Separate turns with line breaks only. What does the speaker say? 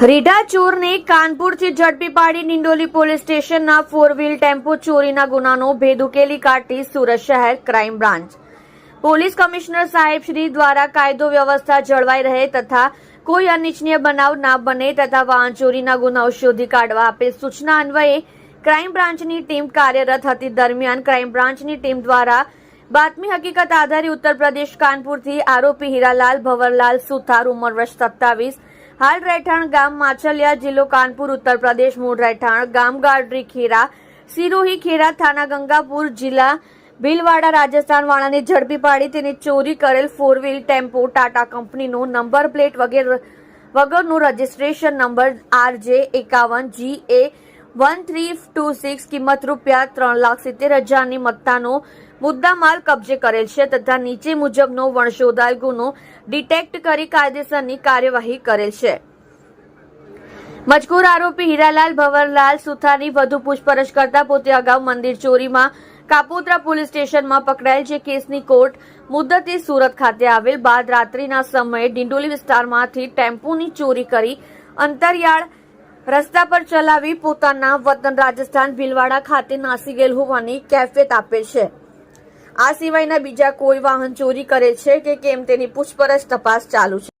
રીઢા ચોરને કાનપુરથી ઝડપી પાડી નિંડોલી પોલીસ સ્ટેશનના ફોર વ્હીલ ટેમ્પો ચોરીના ગુનાનો ભેદ ઉકેલી કાઢી સુરત શહેર ક્રાઇમ બ્રાન્ચ. પોલીસ કમિશનર સાહેબ શ્રી દ્વારા કાયદો વ્યવસ્થા જળવાઈ રહે તથા કોઈ અનિચ્છનીય બનાવ ના બને તથા વાહન ચોરીના ગુનાઓ શોધી કાઢવા આપેલ સૂચના અન્વયે ક્રાઇમ બ્રાન્ચની ટીમ કાર્યરત હતી. દરમિયાન ક્રાઇમ બ્રાન્ચની ટીમ દ્વારા બાતમી હકીકત આધારે ઉત્તર પ્રદેશ કાનપુરથી આરોપી હીરાલાલ ભવરલાલ સુથાર ઉંમર વર્ષ સત્તાવીસ હાલ રહેઠાણ ગામ માછલિયા જિલ્લો કાનપુર, ઉત્તર પ્રદેશ, મૂળ રહેઠાણ ગામ ગાડરી ખેરા, સિરોહી ખેરા થાના ગંગાપુર જિલ્લા, ભીલવાડા, રાજસ્થાન વાળાને ઝડપી પાડી તેની ચોરી કરેલ ફોર વ્હીલ ટેમ્પો, ટાટા કંપનીનો નંબર પ્લેટ વગેરે, વગરનું રજીસ્ટ્રેશન નંબર આર જે એકાવન G A one three two six, કિંમત રૂપિયા ત્રણ લાખ સિત્તેર હજારની મત્તાનો મુદ્દામાલ કબજે કરેલ છે તથા નીચે મુજબનો વણશોધાયેલ ગુનો ડિટેક્ટ કરી કાયદેસરની કાર્યવાહી કરેલ છે. મજકૂર આરોપી હીરાલાલ ભવરલાલ સુથારની વધુ પૂછપરછ કરતા પોતે અગાઉ મંદિર ચોરીમાં કાપોદ્રા પોલીસ સ્ટેશનમાં પકડાયેલ છે. કેસની કોર્ટ મુદ્દતે સુરત ખાતે આવેલ બાદ રાત્રિના સમયે ડિંડોલી વિસ્તારમાંથી ટેમ્પોની ચોરી કરી અંતરિયાળ રસ્તા પર ચલાવી પોતાના વતન રાજસ્થાન ભીલવાડા ખાતે નાસી ગયેલ હોવાની કેફિયત આપે છે. આ સિવાયના બીજા કોઈ વાહન ચોરી કરે છે કે કેમ તેની પૂછપરછ તપાસ ચાલુ છે.